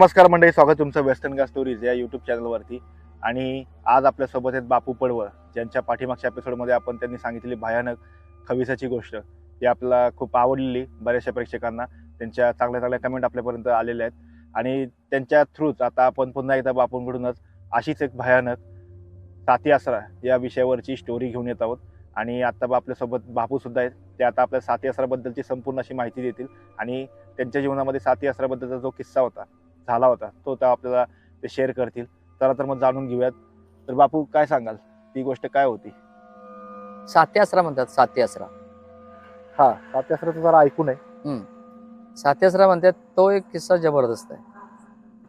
नमस्कार मंडळी स्वागत तुमचं वेस्टर्न गा स्टोरीज या युट्यूब चॅनलवरती आणि आज आपल्यासोबत आहेत बापू पडवळ ज्यांच्या पाठीमागच्या एपिसोडमध्ये आपण त्यांनी सांगितलेली भयानक खविसाची गोष्ट. ही आपल्याला खूप आवडलेली बऱ्याचशा प्रेक्षकांना. त्यांच्या चांगल्या चांगल्या कमेंट आपल्यापर्यंत आलेल्या आहेत. आणि त्यांच्या थ्रूच आता आपण पुन्हा एकदा बापूंकडूनच अशीच एक भयानक साथी आसरा या विषयावरची स्टोरी घेऊन येत आहोत. आणि आता बा- आपल्यासोबत बापूसुद्धा आहेत. ते आता आपल्या साथी आसराबद्दलची संपूर्ण अशी माहिती देतील. आणि त्यांच्या जीवनामध्ये साथी आसराबद्दलचा जो किस्सा होता झाला होता तो त्या आपल्याला ते शेअर करतील. चला तर मग जाणून घेऊयात. तर बापू काय सांगाल? ती गोष्ट काय होती? साती आसरा म्हणतात साती आसरा हा आसराचं जरा ऐकून आहे साती आसरा म्हणतात तो एक किस्सा जबरदस्त आहे.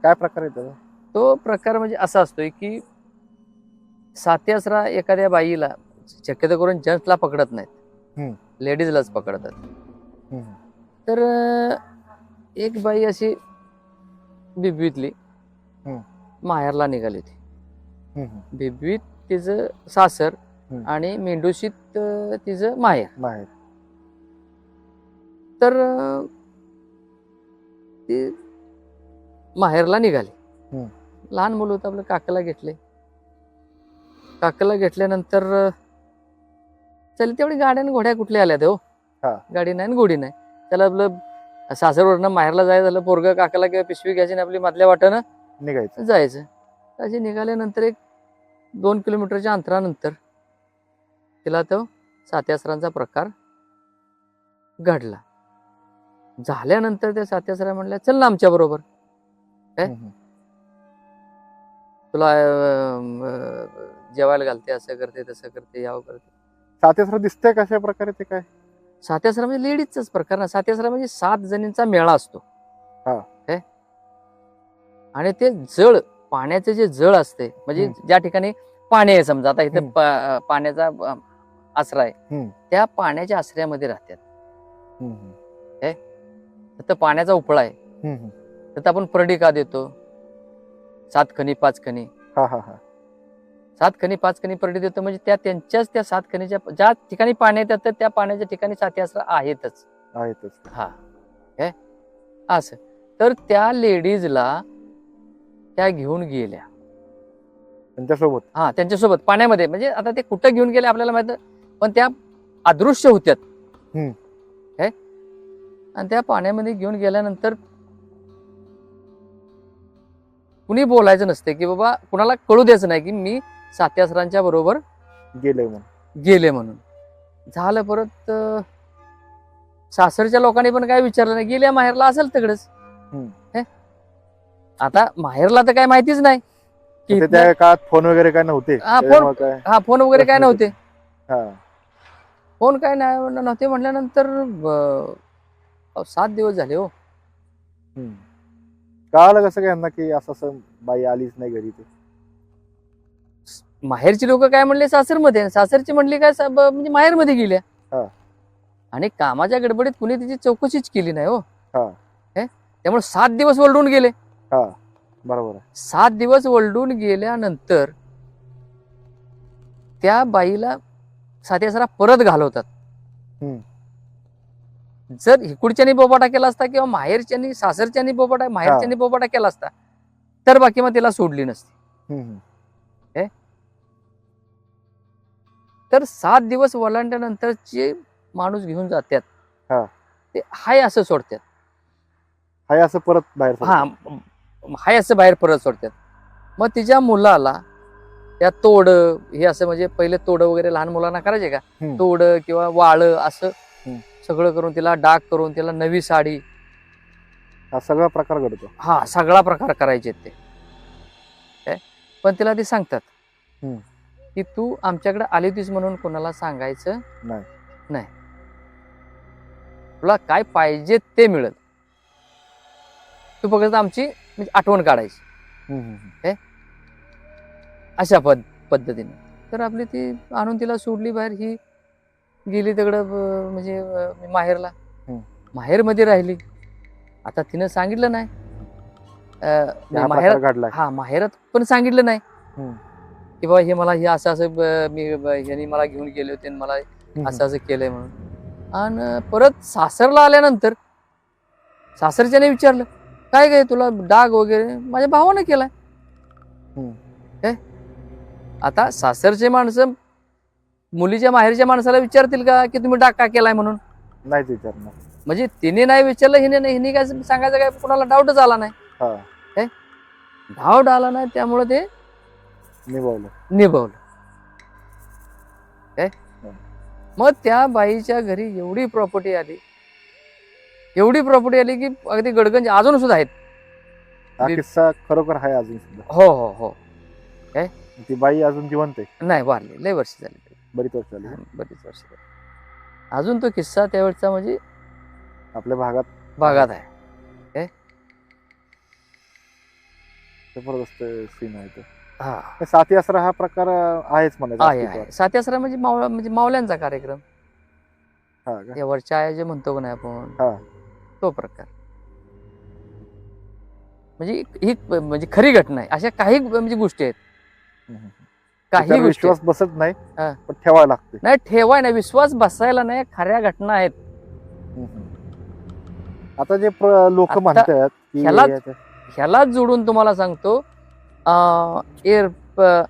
काय प्रकार आहे त्याचा? तो प्रकार म्हणजे असा असतोय की साती आसरा एखाद्या बाईला शक्यतो करून जेंट्सला पकडत हम्म. नाहीत लेडीजलाच पकडतात. तर अं, एक बाई अशी बिबवीतली. माहेरला निघाली होती बिबवीत तिचं सासर. आणि मेंढुशीत अं, तिचं माहेर. माहेर. तर ती माहेरला निघाली. लहान मुलं होतं आपलं काकाला घेतले. काकाला घेतल्यानंतर चल तेवढी गाड्या आणि घोड्या कुठल्या आल्या हो? हा. गाडी नाही आणि घोडी नाही. त्याला आपलं सासरवरनं माहेरला जायचं झालं पोरग काकाला किंवा पिशवी घ्यायची आपली मधल्या वाटानं निघायचं. जायचं. अशी निघाल्यानंतर एक दोन किलोमीटरच्या अंतरानंतर तिला तो सात्यासरांचा प्रकार घडला. झाल्यानंतर त्या सात्यासरा म्हणल्या चल ना आमच्या बरोबर. काय? तुला जेवायला घालते असं करते तसं करते यावं करते. साती आसरा दिसतंय कशा प्रकारे ते काय? सात्यासरा म्हणजे लेडीजचाच प्रकार ना सात्यासरा म्हणजे सात जणींचा मेळा असतो हा. काय आणि ते जळ पाण्याचे जे जळ असते म्हणजे हम्म. ज्या ठिकाणी पाणी आहे समजा आता इथे हम्म. पा- पाण्याचा अं, आसरा आहे हम्म. त्या पाण्याच्या आसऱ्यामध्ये राहतात हम्म, हम्म. तर पाण्याचा उपळा आहे हम्म, हम्म. तर आपण परडी का देतो सात खनी पाच हा हा हा सात खनी पाच खनी परडी देतो म्हणजे त्या त्यांच्याच त्या सात खनीच्या ज्या ठिकाणी पाणी येतात तर त्या पाण्याच्या ठिकाणी साती आसरा आहेतच. आहेतच. हा. काय असं. तर त्या लेडीजला त्या घेऊन गेल्या. त्यांच्यासोबत? हा त्यांच्यासोबत. पाण्यामध्ये. म्हणजे आता ते कुठं घेऊन गेले आपल्याला माहीत. पण त्या अदृश्य होत्यात. हम्म. काय आणि त्या पाण्यामध्ये घेऊन गेल्यानंतर कुणी बोलायचं नसते की बाबा कुणाला कळू द्यायचं नाही की मी सात्यासरांच्या बरोबर गेले म्हणून. गेले म्हणून. झालं परत सासरच्या लोकांनी पण काय विचारलं नाही. गेल्या माहेरला असेल तिकडेच. हे? आता माहेरला तर काय माहितीच नाही. की त्या काळात फोन वगैरे काय नव्हते? हा, फोन- हा फोन वगैरे काय नव्हते. हा. फोन काय नाही नव्हते म्हटल्यानंतर सात दिवस झाले हो. कळालं कसं काय यांना की असं असं बाई आलीच नाही घरी ते? माहेरची लोक काय म्हणले? सासरमध्ये. सासरची म्हणली काय? म्हणजे माहेरमध्ये गेल्या. आणि कामाच्या गडबडीत कुणी तिची चौकशीच केली नाही हो? त्यामुळे सात दिवस वलडून गेले. हा. बरोबर सात दिवस वलडून गेल्यानंतर त्या बाईला सात्यासरा परत घालवतात. जर इकडच्यानी बोबाटा केला असता किंवा माहेरच्यानी सासरच्यानी बोबाटा माहेरच्यानी बोबाटा केला असता तर बाकी मग तिला सोडली नसती. तर सात दिवस वलांडल्यानंतर जे माणूस घेऊन जातात हा. ते हाय असं सोडतात हाय असं परत बाहेर हा हाय असं बाहेर परत सोडतात मग तिच्या मुलाला त्या तोड हे असं म्हणजे पहिले तोड वगैरे लहान मुलांना करायचे का हम्म. तोड किंवा वाळ असं हम्म. सगळं करून तिला डाग करून तिला नवी साडी हा सगळा प्रकार घडतो हा सगळा प्रकार करायचे ते काय? पण तिला ते सांगतात हम्म. की तू आमच्याकडे आली होतीस म्हणून कोणाला सांगायचं? नाही. नाही. तुला काय पाहिजे ते मिळेल. तू फक्त आमची म्हणजे आठवण काढायची. अशा पद पद्धतीने. तर आपली ती आणून तिला सोडली बाहेर ही गेली तिकडं म्हणजे माहेरला. माहेरमध्ये राहिली. आता तिनं सांगितलं नाही. माहेर हा माहेरात पण सांगितलं नाही. की बाबा हे मला हे असं असं मी ह्यांनी मला घेऊन गेले होते आणि मला असं असं केलंय म्हणून. आणि परत सासरला आल्यानंतर सासरच्याने विचारलं काय काय तुला डाग वगैरे? माझ्या भावानं केलाय. काय आता सासरचे माणसं मुलीच्या माहेरच्या माणसाला विचारतील का की तुम्ही डाग का केलाय म्हणून? नाहीच विचारणार. म्हणजे तिने नाही विचारलं हिने नाही हिने काय सांगायचं काय? कोणाला डाऊटच आला नाही. हा. डाऊट आला नाही त्यामुळे ते निभावलं. निभवलं. काय? हं. मग त्या बाईच्या घरी एवढी प्रॉपर्टी आली. एवढी प्रॉपर्टी आली की अगदी गडगंज अजून सुद्धा आहेत. हा किस्सा खरोखर आहे अजून सुद्धा. हो हो हो. ती बाई अजून जिवंत आहे. नाही वारले. लय वर्ष झाली बरीच वर्ष झाली. बरीच वर्ष झाली. अजून तो किस्सा त्यावेळचा म्हणजे आपल्या भागात. भागात आहे. जबरदस्त सीन आहे तो. हा. हे साथी आसरा हा प्रकार आहेच म्हणायचा. आहे सात्यासरा म्हणजे मावळा म्हणजे मावल्यांचा कार्यक्रम. हा? या वरच्या जे म्हणतो का नाही आपण. हा. तो प्रकार. म्हणजे ही म्हणजे खरी घटना आहे. अशा काही म्हणजे गोष्टी आहेत. काही विश्वास बसत नाही. पण ठेवायला लागते. नाही ठेवाय नाही. विश्वास बसायला नाही. खऱ्या घटना आहेत. आता जे लोक म्हणतात ह्याला- ह्यालाच जोडून तुम्हाला सांगतो एर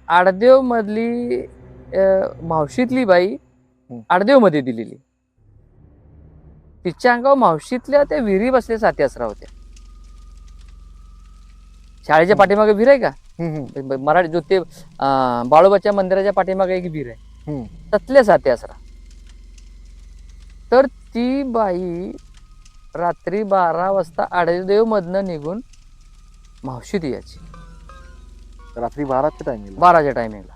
आडदेव मधली मावशीतली बाई आडदेवमध्ये दिलेली. तिच्या अंगावर मावशीतल्या त्या विहिरी बसल्या साती असरा होत्या. शाळेच्या पाठीमागे विहीर आहे का? मराठी जो ते बाळोबाच्या मंदिराच्या पाठीमागे एक विहीर आहे. ततले साती असरा. तर ती बाई रात्री बारा वाजता आडदेव मधनं निघून मावशीत यायची. रात्री बाराच्या टायमिंगला बाराच्या टायमिंगला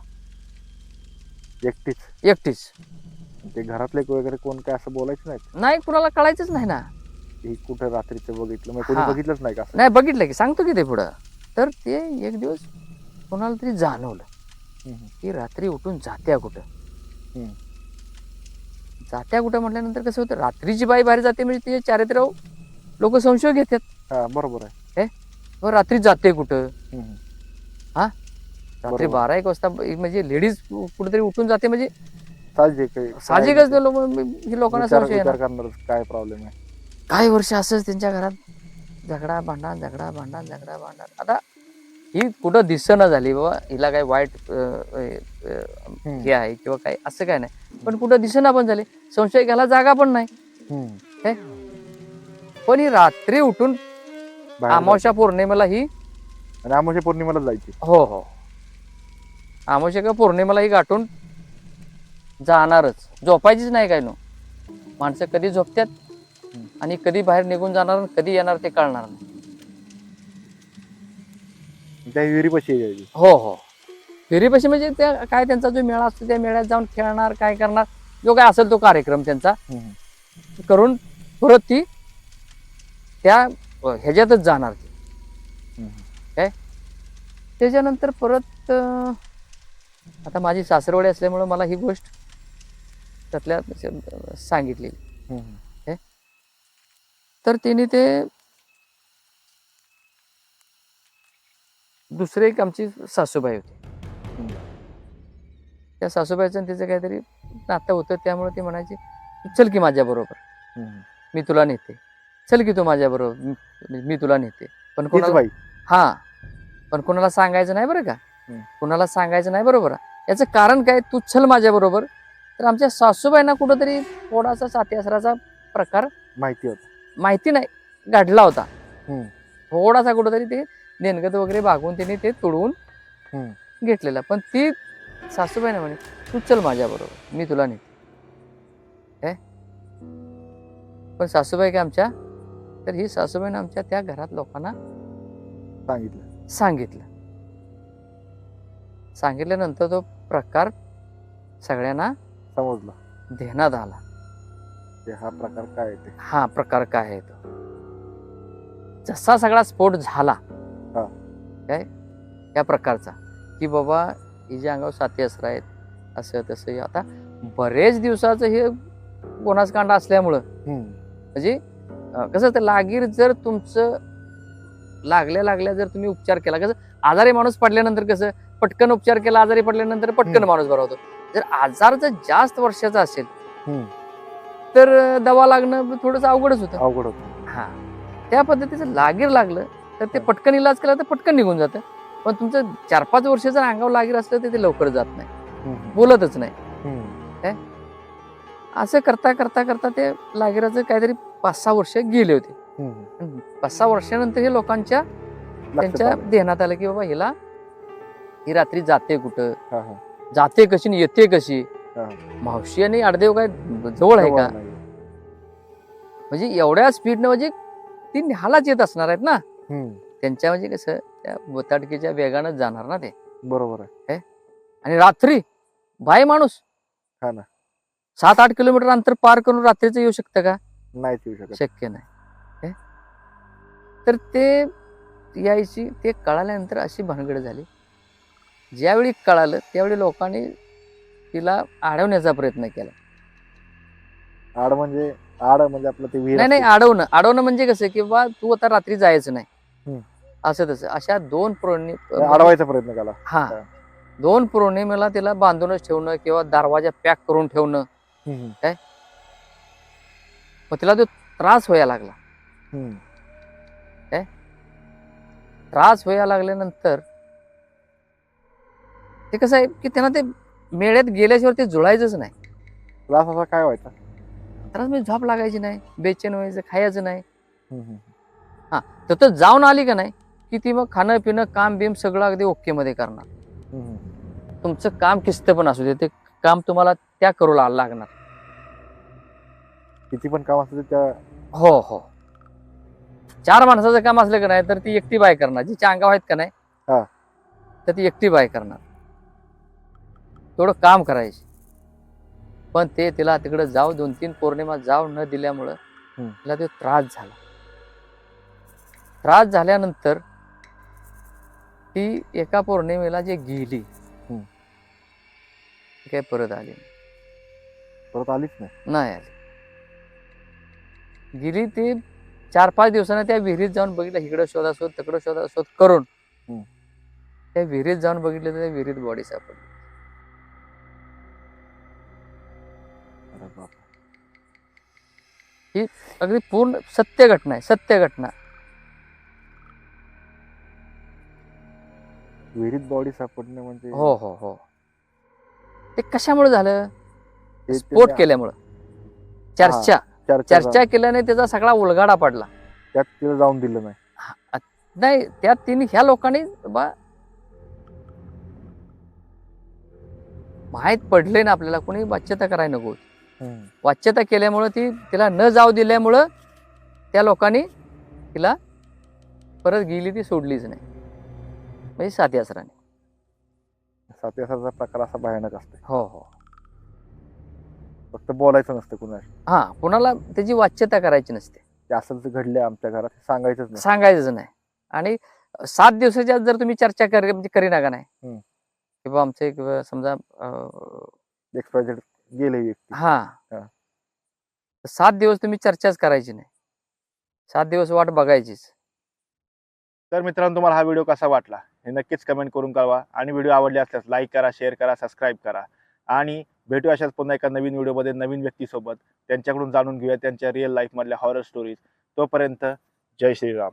एकटीच. एकटीच. ते घरातले वगैरे कोण काय असं बोलायचं नाही नाही कुणाला कळायचंच नाही ना. ही कुठं रात्रीचं बघितलं? मग कोणी हा. बघितलंच नाही का असं? नाही बघितलं की सांगतो की ते पुढं. तर ते एक दिवस कोणाला तरी जाणवलं हम्म, की रात्री उठून जात्या कुठं. हम्म. जात्या कुठं म्हटल्यानंतर कसं होतं? रात्रीची बाई बाहेर जाते म्हणजे तिचे चारित्र लोक संशय घेतात. हा बरोबर आहे. व रात्री जाते कुठं? हम्म. रात्री बरोबर. बारा एक वाजता म्हणजे लेडीज कुठेतरी उठून जाते म्हणजे साहजिक आहे. साहजिकच काय लोक ही लोकांना विचार संशय विचार येणार करणार काय प्रॉब्लेम आहे. काही वर्ष असंच त्यांच्या घरात झगडा भांडण झगडा भांडण झगडा भांडण. आता ही कुठं दिसना झाली बाबा हिला काय वाईट अं, अं, हम्म, हे आहे किंवा काय असं काय नाही. पण कुठं दिसना पण झाले. संशय घ्यायला जागा पण नाही. हम्म. पण ही रात्री उठून बाहेर अमावस्या पौर्णिमेला ही. आणि अमावस्या पौर्णिमेला जायची. हो हो. अमावस्या का पौर्णिमेला ही गाठून जाणारच. झोपायचीच नाही काय नो माणसं कधी झोपतात आणि कधी बाहेर निघून जाणार आणि कधी येणार ते कळणार नाही. त्या विहिरीपाशी यायची. हो हो. विहिरीपाशी म्हणजे त्या काय त्यांचा जो मेळा असतो त्या मेळ्यात जाऊन खेळणार काय करणार जो काय असेल तो कार्यक्रम त्यांचा. करून परत ती त्या ह्याच्यातच जाणार ती. त्याच्यानंतर परत आता माझी सासरवाडी असल्यामुळं मला ही गोष्ट त्यातल्या सांगितलेली. तर तिने ते दुसरे एक आमची सासूबाई होती. त्या सासूबाईचं तिचं काहीतरी नातं होतं त्यामुळे ती म्हणायची चल की माझ्या बरोबर हम्म. मी तुला नेते. चल की तू माझ्या बरोबर मी तुला नेते. पण तीच कोणाला बाई. हा. पण कोणाला सांगायचं नाही बरं का. कोणाला सांगायचं नाही बरोबर. याचं कारण काय? तू चल माझ्या बरोबर. तर आमच्या सासूबाईंना कुठंतरी थोडासा साथी असराचा प्रकार माहिती होत. माहिती नाही. घडला होता. थोडासा कुठंतरी ते नेनगत वगैरे भागून तिने ते तुडवून. घेतलेला. पण ती सासूबाईने म्हणे तू चल माझ्या बरोबर. मी तुला नेते. पण सासूबाई काय आमच्या? तर ही सासूबाईनं आमच्या त्या घरात लोकांना सांगितलं. सांगितलं सांगितल्यानंतर तो प्रकार सगळ्यांना समजलं ध्यानात आला हा प्रकार काय हा प्रकार काय आहे तो जसा सगळा स्फोट झाला हा. काय या प्रकारचा की बाबा हिच्या अंगावर साथी असर आहेत असं तसं हे. आता बरेच दिवसाचं हे गुन्हासकांड असल्यामुळं. म्हणजे कसं असतं लागीर जर तुमचं लागल्या लागल्या जर तुम्ही उपचार केला. कसं आजारी माणूस पडल्यानंतर कसं पटकन उपचार केला आजारी पडल्यानंतर पटकन. माणूस बरा होतो. जर आजार जर जास्त वर्षाचा असेल. तर दवा लागणं थोडंसं अवघडच होतं. अवघड होत. हा. त्या पद्धतीचं लागीर लागलं तर ते. पटकन इलाज केला तर पटकन निघून जातं. पण तुमचं चार पाच वर्ष जर अंगावर लागीर असलं तर ते लवकर जात नाही. बोलतच नाही. असं करता करता करता ते लागीराचं काहीतरी पाच सहा वर्ष गेले होते. पाच सहा वर्षानंतर हे लोकांच्या त्यांच्या. ध्यानात आलं की बाबा हिला ही रात्री जाते कुठं. जाते कशी येते कशी. मावशी आणि आडदेव काय जवळ आहे का नाही. म्हणजे एवढ्या स्पीडनं म्हणजे ती न्याहालाच येत असणार आहेत ना. त्यांच्या म्हणजे कसं त्या बोताडकीच्या वेगानं जाणार ना ते बरोबर आहे आणि रात्री बाय माणूस ना. सात आठ किलोमीटर अंतर पार करून रात्रीचं येऊ शकतं का शकत शक्य नाही? तर ते यायची ते कळाल्यानंतर अशी भानगड झाली ज्यावेळी कळालं त्यावेळी लोकांनी तिला अडवण्याचा प्रयत्न केला आड म्हणजे आड म्हणजे आपलं ते विहीर नाही नाही. अडवणं अडवणं म्हणजे कसं की बा तू आता रात्री जायचं नाही हम्म. असं तसं अशा दोन पौर्णि अडवायचा प्रयत्न केला हा हा. दोन पौर्णिमेला तिला बांधूनच ठेवणं किंवा दरवाजा पॅक करून ठेवणं हम्म. मग तिला तो त्रास व्हायला लागला हम्म. त्रास व्हायला लागल्यानंतर ते कसं आहे की त्यांना ते मेळ्यात गेल्याशिवाय ते जुळायचंच नाही. त्रास असा काय व्हायचा? त्रास म्हणजे झोप लागायची नाही बेचैन व्हायचं खायचं नाही. हम्म. तर तो जाऊन आली का नाही की ती मग खाणं पिणं काम बिम सगळं अगदी ओके मध्ये करणार. तुमचं काम किस्त पण असू दे ते काम तुम्हाला त्या करू लागणार. किती पण काम असतं ते त्या हो हो. चार माणसाचं काम असलं का नाही तर ती एकटी बाय करणार जिच्या अंगावर आहेत का नाही हा. तर ती एकटी बाय करणार तेवढं काम करायची पण ते तिला तिकडे जाऊ दोन तीन पौर्णिमा जाऊ न दिल्यामुळं हम्म. तिला ते त्रास झाला त्रास झाल्यानंतर ती एका पौर्णिमेला जे गेली हम्म. ती काय परत आली नाही. परत आलीच नाही नाही आली गेली ती चार पाच दिवसानं त्या विहिरीत जाऊन बघितलं इकडं शोधा शोध तिकडं शोधा शोध करून. त्या विहिरीत जाऊन बघितलं तर त्या विहिरीत बॉडी सापडली. बाप अगदी पूर्ण सत्य घटना आहे सत्य घटना. विहिरीत बॉडी सापडणे म्हणजे हो हो हो. ते कशामुळे झालं? स्फोट केल्यामुळं. चर्चा. चर्चा चर्चा केल्याने त्याचा सगळा उलगाडा पडला. त्यात तिला जाऊन दिलं नाही. नाही त्यात तिने ह्या लोकांनी बा माहीत पडले ना आपल्याला कोणी वाच्यता करायला नको. वाच्यता केल्यामुळं ती तिला न जाऊ दिल्यामुळं त्या लोकांनी तिला परत गेली ती सोडलीच नाही. म्हणजे साती असाचा प्रकार असा भयानक असतो हो हो. फक्त बोलायचं नसतं कुणाशी हा कुणाला त्याची वाच्यता करायची नसते. ते असं जे घडले आमच्या घरात हे सांगायचंच नाही. सांगायचंच नाही. आणि सात दिवसाच्या आत जर तुम्ही चर्चा कर म्हणजे करी नका नाही. हम्म. किंवा आमचं एक अं, समजा अं, एक्सपायझेड गेले व्यक्ती. हा. हा. तर सात दिवस तुम्ही चर्चाच करायची नाही. सात दिवस वाट बघायचीच. तर मित्रांनो तुम्हाला हा व्हिडिओ कसा वाटला? हे नक्कीच कमेंट करून कळवा. आणि व्हिडिओ आवडले असल्यास लाईक करा शेअर करा सबस्क्राईब करा. आणि भेटू अशाच पुन्हा एका नवीन व्हिडिओमध्ये नवीन व्यक्तीसोबत. त्यांच्याकडून जाणून घेऊया त्यांच्या रिअल लाईफमधल्या हॉरर स्टोरीज तोपर्यंत जय श्रीराम.